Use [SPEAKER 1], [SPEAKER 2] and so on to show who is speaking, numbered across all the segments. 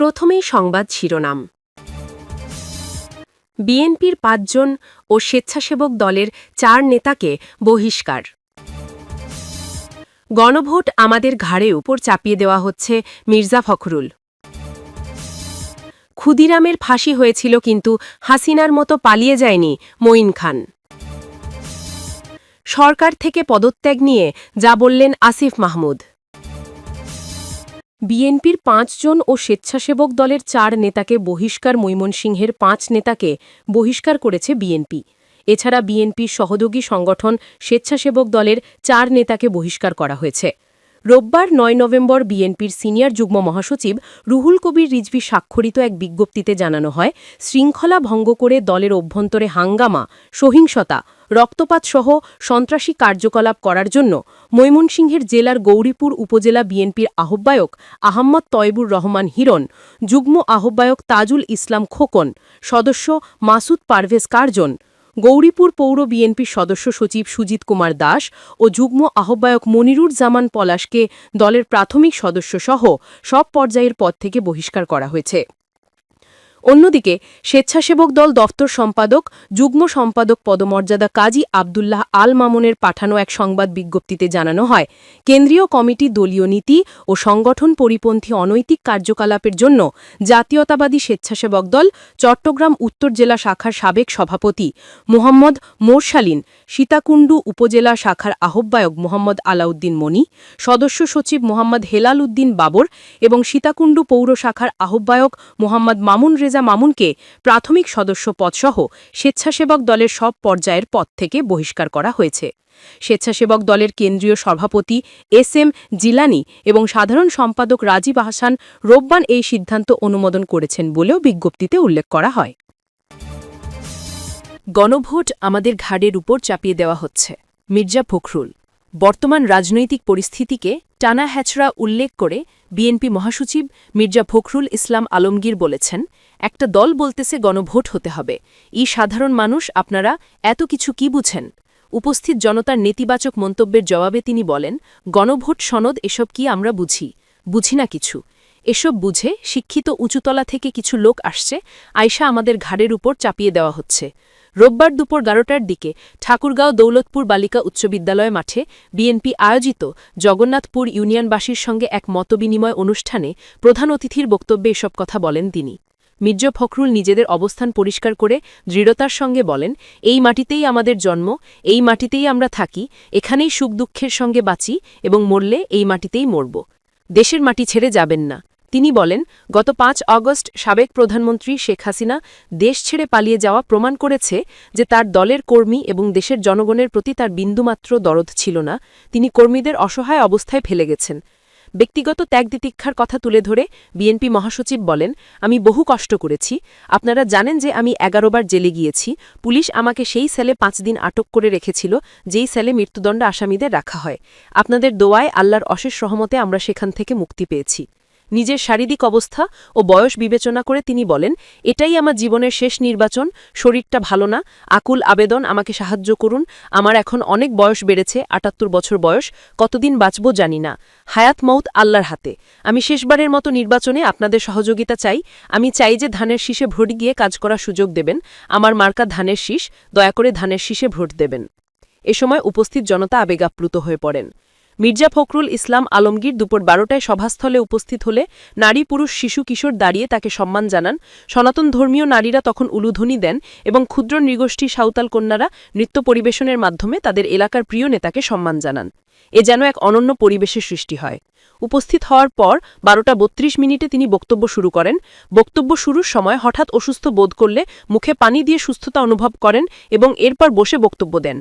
[SPEAKER 1] প্রথমে সংবাদ শিরোনাম বিএনপির পাঁচজন ও স্বেচ্ছাসেবক দলের চার নেতাকে বহিষ্কার গণভোট আমাদের ঘাড়ে উপর চাপিয়ে দেওয়া হচ্ছে মির্জা ফখরুল ক্ষুদিরামের ফাঁসি হয়েছিল কিন্তু হাসিনার মতো পালিয়ে যায়নি মঈন খান সরকার থেকে পদত্যাগ নিয়ে যা বললেন আসিফ মাহমুদ বিএনপির পাঁচজন ও স্বেচ্ছাসেবক দলের চার নেতাকে বহিষ্কার মৈমনসিংহের পাঁচ নেতাকে বহিষ্কার করেছে বিএনপি এছাড়া বিএনপির সহযোগী সংগঠন স্বেচ্ছাসেবক দলের চার নেতাকে বহিষ্কার করা হয়েছে রোববার নয় নভেম্বর বিএনপির সিনিয়র যুগ্ম মহাসচিব রুহুল কবির রিজভি স্বাক্ষরিত এক বিজ্ঞপ্তিতে জানানো হয় শৃঙ্খলা ভঙ্গ করে দলের অভ্যন্তরে হাঙ্গামা সহিংসতা রক্তপাতসহ সন্ত্রাসী কার্যকলাপ করার জন্য ময়মনসিংহের জেলার গৌরীপুর উপজেলা বিএনপির আহ্বায়ক আহম্মদ তয়বুর রহমান হিরণ যুগ্ম আহ্বায়ক তাজুল ইসলাম খোকন সদস্য মাসুদ পারভেজ কার্জন গৌরীপুর পৌর বিএনপির সদস্য সচিব সুজিত কুমার দাস ও যুগ্ম আহ্বায়ক মনিরুর জামান পলাশকে দলের প্রাথমিক সদস্যসহ সব পর্যায়ের পদ থেকে বহিষ্কার করা হয়েছে অন্যদিকে স্বেচ্ছাসেবক দল দফতর সম্পাদক যুগ্ম সম্পাদক পদমর্যাদা কাজী আবদুল্লাহ আল মামুনের পাঠানো এক সংবাদ বিজ্ঞপ্তিতে জানানো হয় কেন্দ্রীয় কমিটি দলীয় নীতি ও সংগঠন পরিপন্থী অনৈতিক কার্যকলাপের জন্য জাতীয়তাবাদী স্বেচ্ছাসেবক দল চট্টগ্রাম উত্তর জেলা শাখার সাবেক সভাপতি মোহাম্মদ মোরশালিন সীতাকুণ্ডু উপজেলা শাখার আহ্বায়ক মোহাম্মদ আলাউদ্দিন মনি সদস্য সচিব মোহাম্মদ হেলাল উদ্দিন বাবর এবং সীতাকুণ্ডু পৌর শাখার আহ্বায়ক মোহাম্মদ মামুন রেজা মামুনকে প্রাথমিক সদস্য পদসহ স্বেচ্ছাসেবক দলের সব পর্যায়ের পদ থেকে বহিষ্কার করা হয়েছে স্বেচ্ছাসেবক দলের কেন্দ্রীয় সভাপতি এস এম জিলানি এবং সাধারণ সম্পাদক রাজীব আহসান রোববান এই সিদ্ধান্ত অনুমোদন করেছেন বলেও বিজ্ঞপ্তিতে উল্লেখ করা হয় গণভোট আমাদের ঘাড়ের উপর চাপিয়ে দেওয়া হচ্ছে মির্জা ফখরুল বর্তমান রাজনৈতিক পরিস্থিতিকে টানা হ্যাচড়া উল্লেখ করে বিএনপি মহাসচিব মির্জা ফখরুল ইসলাম আলমগীর বলেছেন একটা দল বলতেছে গণভোট হতে হবে ই সাধারণ মানুষ আপনারা এত কিছু কি বুঝেন উপস্থিত জনতার নেতিবাচক মন্তব্যের জবাবে তিনি বলেন গণভোট সনদ এসব কি আমরা বুঝি বুঝি না কিছু এসব বুঝে শিক্ষিত উঁচুতলা থেকে কিছু লোক আসছে আয়সা আমাদের ঘাড়ের উপর চাপিয়ে দেওয়া হচ্ছে রোববার দুপুর গারোটার দিকে ঠাকুরগাঁও দৌলতপুর বালিকা উচ্চ বিদ্যালয় মাঠে বিএনপি আয়োজিত জগন্নাথপুর ইউনিয়নবাসীর সঙ্গে এক মতবিনিময় অনুষ্ঠানে প্রধান অতিথির বক্তব্যে এসব কথা বলেন তিনি মির্জা ফখরুল নিজেদের অবস্থান পরিষ্কার করে দৃঢ়তার সঙ্গে বলেন এই মাটিতেই আমাদের জন্ম এই মাটিতেই আমরা থাকি এখানেই সুখ দুঃখের সঙ্গে বাঁচি এবং মরলে এই মাটিতেই মরব দেশের মাটি ছেড়ে যাবেন না তিনি বলেন গত পাঁচ অগস্ট সাবেক প্রধানমন্ত্রী শেখ হাসিনা দেশ ছেড়ে পালিয়ে যাওয়া প্রমাণ করেছে যে তার দলের কর্মী এবং দেশের জনগণের প্রতি তার বিন্দুমাত্র দরদ ছিল না তিনি কর্মীদের অসহায় অবস্থায় ফেলে গেছেন ব্যক্তিগত ত্যাগ তিতিক্ষার কথা তুলে ধরে বিএনপি মহাসচিব বলেন আমি বহু কষ্ট করেছি আপনারা জানেন যে আমি এগারোবার জেলে গিয়েছি পুলিশ আমাকে সেই সেলে পাঁচ দিন আটক করে রেখেছিল যেই সেলে মৃত্যুদণ্ড আসামিদের রাখা হয় আপনাদের দোয়ায় আল্লাহর অশেষ সহমতে আমরা সেখান থেকে মুক্তি পেয়েছি নিজের শারীরিক অবস্থা ও বয়স বিবেচনা করে তিনি বলেন এটাই আমার জীবনের শেষ নির্বাচন শরীরটা ভালো না আকুল আবেদন আমাকে সাহায্য করুন আমার এখন অনেক বয়স বেড়েছে আটাত্তর বছর বয়স কতদিন বাঁচব জানি না হায়াত মৌত আল্লাহর হাতে আমি শেষবারের মতো নির্বাচনে আপনাদের সহযোগিতা চাই আমি চাই যে ধানের শীষে ভোট গিয়ে কাজ করার সুযোগ দেবেন আমার মার্কা ধানের শীষ দয়া করে ধানের শীষে ভোট দেবেন এ সময় উপস্থিত জনতা আবেগাপ্লুত হয়ে পড়েন মির্জা ফখরুল ইসলাম আলমগীর দুপুর বারোটায় সভাস্থলে উপস্থিত হলে নারী পুরুষ শিশু কিশোর দাঁড়িয়ে তাকে সম্মান জানান সনাতন ধর্মীয় নারীরা তখন উলুধ্বনি দেন এবং ক্ষুদ্র নৃগোষ্ঠী সাঁওতাল কন্যারা নৃত্য পরিবেশনের মাধ্যমে তাদের এলাকার প্রিয় নেতাকে সম্মান জানান এ যেন এক অনন্য পরিবেশের সৃষ্টি হয় উপস্থিত হওয়ার পর বারোটা বত্রিশ মিনিটে তিনি বক্তব্য শুরু করেন বক্তব্য শুরুর সময় হঠাৎ অসুস্থ বোধ করলে মুখে পানি দিয়ে সুস্থতা অনুভব করেন এবং এরপর বসে বক্তব্য দেন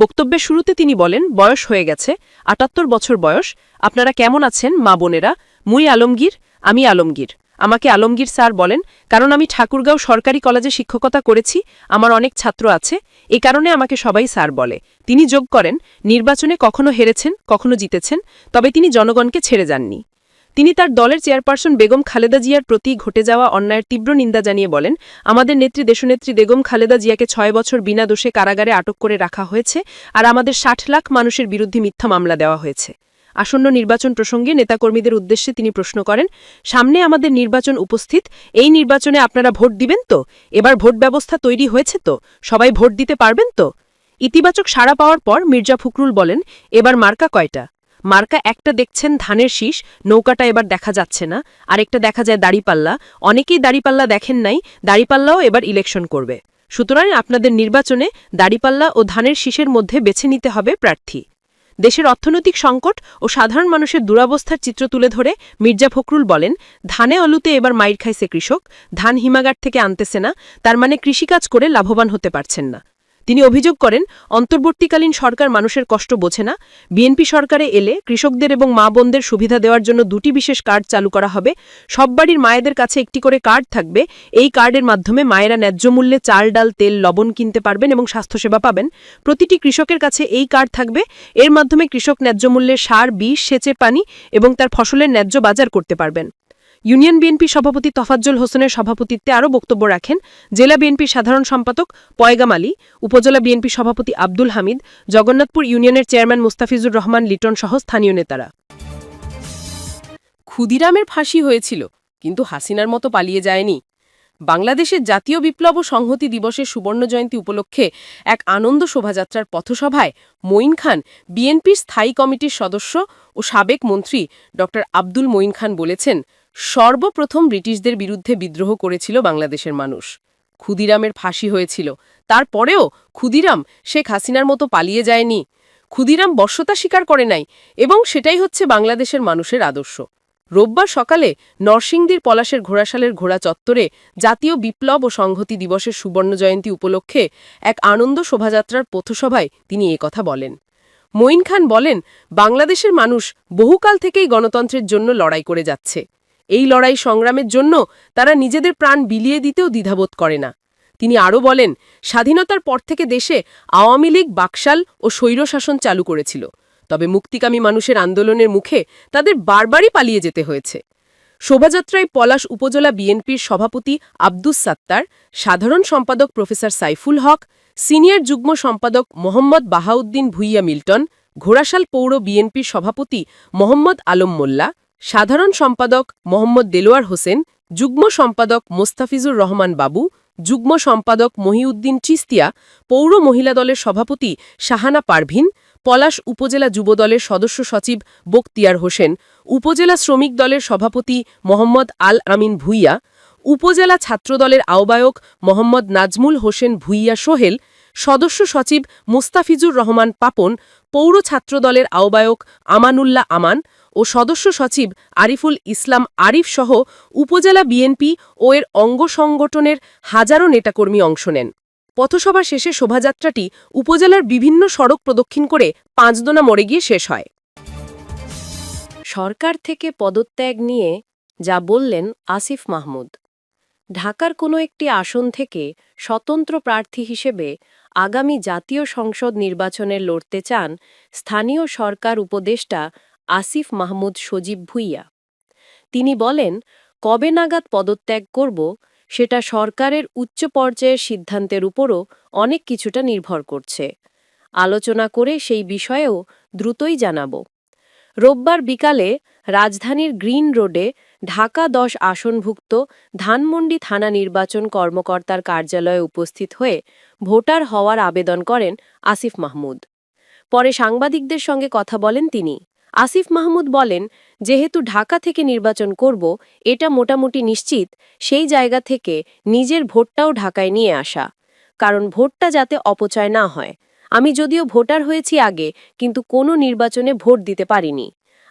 [SPEAKER 1] বক্তব্যের শুরুতে তিনি বলেন বয়স হয়ে গেছে আটাত্তর বছর বয়স আপনারা কেমন আছেন মা বোনেরা মুই আলমগীর আমি আলমগীর আমাকে আলমগীর স্যার বলেন কারণ আমি ঠাকুরগাঁও সরকারি কলেজে শিক্ষকতা করেছি আমার অনেক ছাত্র আছে এ কারণে আমাকে সবাই স্যার বলে তিনি যোগ করেন নির্বাচনে কখনো হেরেছেন কখনো জিতেছেন তবে তিনি জনগণকে ছেড়ে যাননি তিনি তার দলের চেয়ারপারসন বেগম খালেদা জিয়ার প্রতি ঘটে যাওয়া অন্যায়ের তীব্র নিন্দা জানিয়ে বলেন আমাদের নেত্রী দেশনেত্রী বেগম খালেদা জিয়াকে ছয় বছর বিনা দোষে কারাগারে আটক করে রাখা হয়েছে আর আমাদের ষাট লাখ মানুষের বিরুদ্ধে মিথ্যা মামলা দেওয়া হয়েছে আসন্ন নির্বাচন প্রসঙ্গে নেতাকর্মীদের উদ্দেশ্যে তিনি প্রশ্ন করেন সামনে আমাদের নির্বাচন উপস্থিত এই নির্বাচনে আপনারা ভোট দিবেন তো এবার ভোট ব্যবস্থা তৈরি হয়েছে তো সবাই ভোট দিতে পারবেন তো ইতিবাচক সাড়া পাওয়ার পর মির্জা ফখরুল বলেন এবার মার্কা কয়টা মার্কা একটা দেখছেন ধানের শীষ নৌকাটা এবার দেখা যাচ্ছে না আরেকটা দেখা যায় দাড়িপাল্লা অনেকেই দাড়িপাল্লা দেখেন নাই দাড়িপাল্লাও এবার ইলেকশন করবে সুতরাং আপনাদের নির্বাচনে দাড়িপাল্লা ও ধানের শীষের মধ্যে বেছে নিতে হবে প্রার্থী দেশের অর্থনৈতিক সংকট ও সাধারণ মানুষের দুরাবস্থার চিত্র তুলে ধরে মির্জা ফখরুল বলেন ধানে অলুতে এবার মাইর খাইছে কৃষক ধান হিমাগার থেকে আনতেছে না তার মানে কৃষিকাজ করে লাভবান হতে পারছেন না তিনি অভিযোগ করেন অন্তর্বর্তীকালীন সরকার মানুষের কষ্ট বোঝে না বিএনপি সরকারে এলে কৃষকদের এবং মা বোনদের সুবিধা দেওয়ার জন্য দুটি বিশেষ কার্ড চালু করা হবে সব বাড়ির মায়েদের কাছে একটি করে কার্ড থাকবে এই কার্ডের মাধ্যমে মায়েরা ন্যায্য মূল্যে চাল ডাল তেল লবণ কিনতে পারবেন এবং স্বাস্থ্যসেবা পাবেন প্রতিটি কৃষকের কাছে এই কার্ড থাকবে এর মাধ্যমে কৃষক ন্যায্য মূল্যে সার বিষ সেচে পানি এবং তার ফসলের ন্যায্য বাজার করতে পারবেন ইউনিয়ন বিএনপি সভাপতি তফাজ্জল হোসেনের সভাপতিত্বে আরও বক্তব্য রাখেন জেলা বিএনপির সাধারণ সম্পাদক পয়গাম আলী উপজেলা বিএনপি সভাপতি আব্দুল হামিদ জগন্নাথপুর ইউনিয়নের চেয়ারম্যান মুস্তাফিজুর রহমান লিটন সহ স্থানীয় নেতারা ক্ষুদিরামের ফাঁসি হয়েছিল কিন্তু হাসিনার মতো পালিয়ে যায়নি বাংলাদেশের জাতীয় বিপ্লব ও সংহতি দিবসের সুবর্ণ জয়ন্তী উপলক্ষে এক আনন্দ শোভাযাত্রার পথসভায় মঈন খান বিএনপির স্থায়ী কমিটির সদস্য ও সাবেক মন্ত্রী ড আব্দুল মঈন খান বলেছেন সর্বপ্রথম ব্রিটিশদের বিরুদ্ধে বিদ্রোহ করেছিল বাংলাদেশের মানুষ ক্ষুদিরামের ফাঁসি হয়েছিল তারপরেও ক্ষুদিরাম শেখ হাসিনার মতো পালিয়ে যায়নি ক্ষুদিরাম বর্ষতা স্বীকার করে নাই এবং সেটাই হচ্ছে বাংলাদেশের মানুষের আদর্শ রোববার সকালে নরসিংদীর পলাশের ঘোড়াশালের ঘোড়া চত্বরে জাতীয় বিপ্লব ও সংহতি দিবসের সুবর্ণ জয়ন্তী উপলক্ষে এক আনন্দ শোভাযাত্রার পথসভায় তিনি কথা বলেন মঈন খান বলেন বাংলাদেশের মানুষ বহুকাল থেকেই গণতন্ত্রের জন্য লড়াই করে যাচ্ছে এই লড়াই সংগ্রামের জন্য তারা নিজেদের প্রাণ বিলিয়ে দিতেও দ্বিধাবোধ করে না তিনি আরও বলেন স্বাধীনতার পর থেকে দেশে আওয়ামী লীগ বাকশাল ও স্বৈরশাসন চালু করেছিল তবে মুক্তিকামী মানুষের আন্দোলনের মুখে তাদের বারবারই পালিয়ে যেতে হয়েছে শোভাযাত্রায় পলাশ উপজেলা বিএনপির সভাপতি আব্দুস সাত্তার সাধারণ সম্পাদক প্রফেসর সাইফুল হক সিনিয়র যুগ্ম সম্পাদক মোহাম্মদ বাহাউদ্দিন ভুইয়া মিল্টন ঘোড়াশাল পৌর বিএনপির সভাপতি মোহাম্মদ আলম মোল্লা সাধারণ সম্পাদক মোহাম্মদ দেলোয়ার হোসেন যুগ্ম সম্পাদক মোস্তাফিজুর রহমান বাবু যুগ্ম সম্পাদক মহিউদ্দিন চিস্তিয়া পৌর মহিলা দলের সভাপতি শাহানা পারভিন পলাশ উপজেলা যুব দলের সদস্য সচিব বক্তিয়ার হোসেন উপজেলা শ্রমিক দলের সভাপতি মোহাম্মদ আল আমিন ভুইয়া উপজেলা ছাত্রদলের আহ্বায়ক মোহাম্মদ নাজমুল হোসেন ভুইয়া সোহেল সদস্য সচিব মুস্তাফিজুর রহমান পাপন পৌর ছাত্রদলের আহ্বায়ক আমানুল্লাহ আমান ও সদস্য সচিব আরিফুল ইসলাম আরিফ সহ উপজেলা বিএনপি ও এর অঙ্গ সংগঠনের হাজারো নেতাকর্মী অংশ নেন পথসভা শেষে শোভাযাত্রাটি উপজেলার বিভিন্ন সড়ক প্রদক্ষিণ করে পাঁচদোনা মরে গিয়ে শেষ হয় সরকার থেকে পদত্যাগ নিয়ে যা বললেন আসিফ মাহমুদ ঢাকার কোনো একটি আসন থেকে স্বতন্ত্র প্রার্থী হিসেবে আগামী জাতীয় সংসদ নির্বাচনে লড়তে চান স্থানীয় সরকার উপদেষ্টা আসিফ মাহমুদ সজীব ভুইয়া তিনি বলেন কবে নাগাদ পদত্যাগ করব সেটা সরকারের উচ্চ পর্যায়ের সিদ্ধান্তের উপরও অনেক কিছুটা নির্ভর করছে আলোচনা করে সেই বিষয়েও দ্রুতই জানাবো রোববার বিকালে রাজধানীর গ্রিন রোডে ঢাকা দশ আসনভুক্ত ধানমন্ডি থানা নির্বাচন কর্মকর্তার কার্যালয়ে উপস্থিত হয়ে ভোটার হওয়ার আবেদন করেন আসিফ মাহমুদ পরে সাংবাদিকদের সঙ্গে কথা বলেন তিনি আসিফ মাহমুদ বলেন যেহেতু ঢাকা থেকে নির্বাচন করব এটা মোটামুটি নিশ্চিত সেই জায়গা থেকে নিজের ভোটটাও ঢাকায় নিয়ে আসা কারণ ভোটটা যাতে অপচয় না হয় আমি যদিও ভোটার হয়েছি আগে কিন্তু কোনো নির্বাচনে ভোট দিতে পারিনি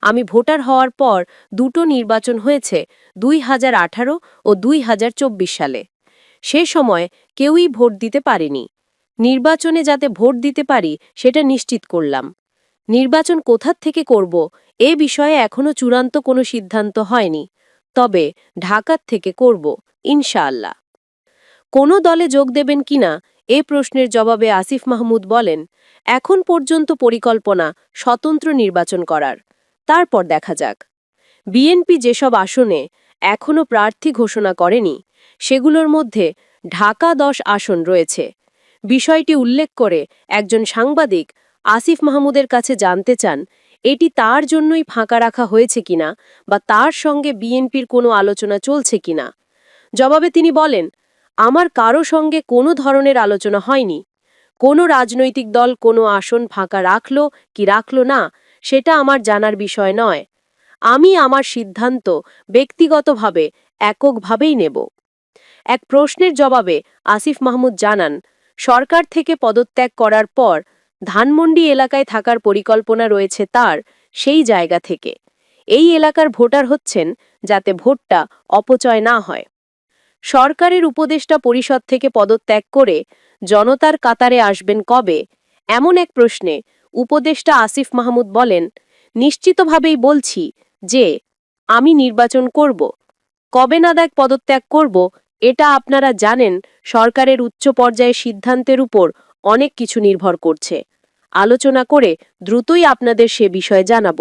[SPEAKER 1] আমি ভোটার হওয়ার পর দুটো নির্বাচন হয়েছে দুই হাজার আঠারো ও দুই হাজার চব্বিশ সালে সে সময় কেউই ভোট দিতে পারেনি নির্বাচনে যাতে ভোট দিতে পারি সেটা নিশ্চিত করলাম নির্বাচন কোথার থেকে করব এ বিষয়ে এখনও চূড়ান্ত কোনো সিদ্ধান্ত হয়নি তবে ঢাকার থেকে করব ইনশাআল্লাহ কোনো দলে যোগ দেবেন কিনা এ প্রশ্নের জবাবে আসিফ মাহমুদ বলেন এখন পর্যন্ত পরিকল্পনা স্বতন্ত্র নির্বাচন করার তারপর দেখা যাক বিএনপি যেসব আসনে এখনও প্রার্থী ঘোষণা করেনি সেগুলোর মধ্যে ঢাকা দশ আসন রয়েছে বিষয়টি উল্লেখ করে একজন সাংবাদিক আসিফ মাহমুদের কাছে জানতে চান এটি তার জন্যই ফাঁকা রাখা হয়েছে কিনা বা তার সঙ্গে বিএনপির কোনো আলোচনা চলছে কিনা জবাবে তিনি বলেন আমার কারো সঙ্গে কোনো ধরনের আলোচনা হয়নি কোনো রাজনৈতিক দল কোনো আসন ফাঁকা রাখল কি রাখল না সেটা আমার জানার বিষয় নয় আমি আমার সিদ্ধান্ত ব্যক্তিগতভাবে এককভাবেই নেব এক প্রশ্নের জবাবে আসিফ মাহমুদ জানান সরকার থেকে পদত্যাগ করার পর ধানমন্ডি এলাকায় থাকার পরিকল্পনা রয়েছে তার সেই জায়গা থেকে এই এলাকার ভোটার হচ্ছেন যাতে ভোটটা অপচয় না হয় সরকারের উপদেষ্টা পরিষদ থেকে পদত্যাগ করে জনতার কাতারে আসবেন কবে এমন এক প্রশ্নে উপদেষ্টা আসিফ মাহমুদ বলেন নিশ্চিতভাবেই বলছি যে আমি নির্বাচন করব কবে নাদাক পদত্যাগ করব এটা আপনারা জানেন সরকারের উচ্চ পর্যায়ে সিদ্ধান্তের উপর অনেক কিছু নির্ভর করছে আলোচনা করে দ্রুতই আপনাদের সে বিষয়ে জানাব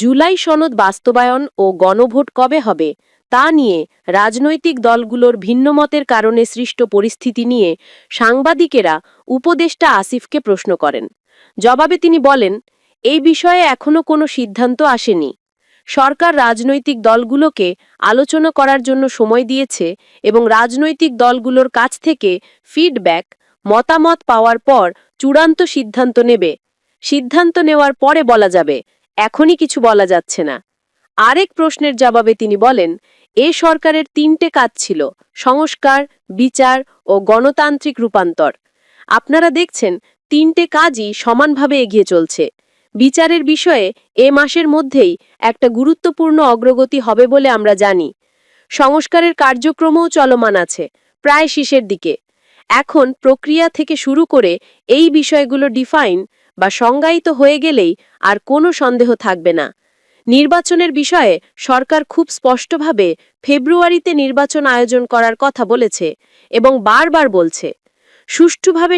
[SPEAKER 1] জুলাই সনদ বাস্তবায়ন ও গণভোট কবে হবে তা নিয়ে রাজনৈতিক দলগুলোর ভিন্নমতের কারণে সৃষ্ট পরিস্থিতি নিয়ে সাংবাদিকেরা উপদেষ্টা আসিফকে প্রশ্ন করেন জবাবে তিনি বলেন এই বিষয়ে এখনও কোনো সিদ্ধান্ত আসেনি সরকার রাজনৈতিক দলগুলোকে আলোচনা করার জন্য সময় দিয়েছে এবং রাজনৈতিক দলগুলোর কাছ থেকে ফিডব্যাক মতামত পাওয়ার পর চূড়ান্ত সিদ্ধান্ত নেবে সিদ্ধান্ত নেওয়ার পরে বলা যাবে এখনই কিছু বলা যাচ্ছে না আরেক প্রশ্নের জবাবে তিনি বলেন এ সরকারের তিনটে কাজ ছিল সংস্কার বিচার ও গণতান্ত্রিক রূপান্তর আপনারা দেখছেন তিনটে কাজই সমানভাবে এগিয়ে চলছে বিচারের বিষয়ে এ মাসের মধ্যেই একটা গুরুত্বপূর্ণ অগ্রগতি হবে বলে আমরা জানি সংস্কারের কার্যক্রমও চলমান আছে প্রায় শীষের দিকে এখন প্রক্রিয়া থেকে শুরু করে এই বিষয়গুলো ডিফাইন বা সংজ্ঞায়িত হয়ে গেলেই আর কোনো সন্দেহ থাকবে না নির্বাচনের বিষয়ে সরকার খুব স্পষ্টভাবে ফেব্রুয়ারিতে নির্বাচন আয়োজন করার কথা বলেছে এবং বারবার বলছে সুষ্ঠুভাবে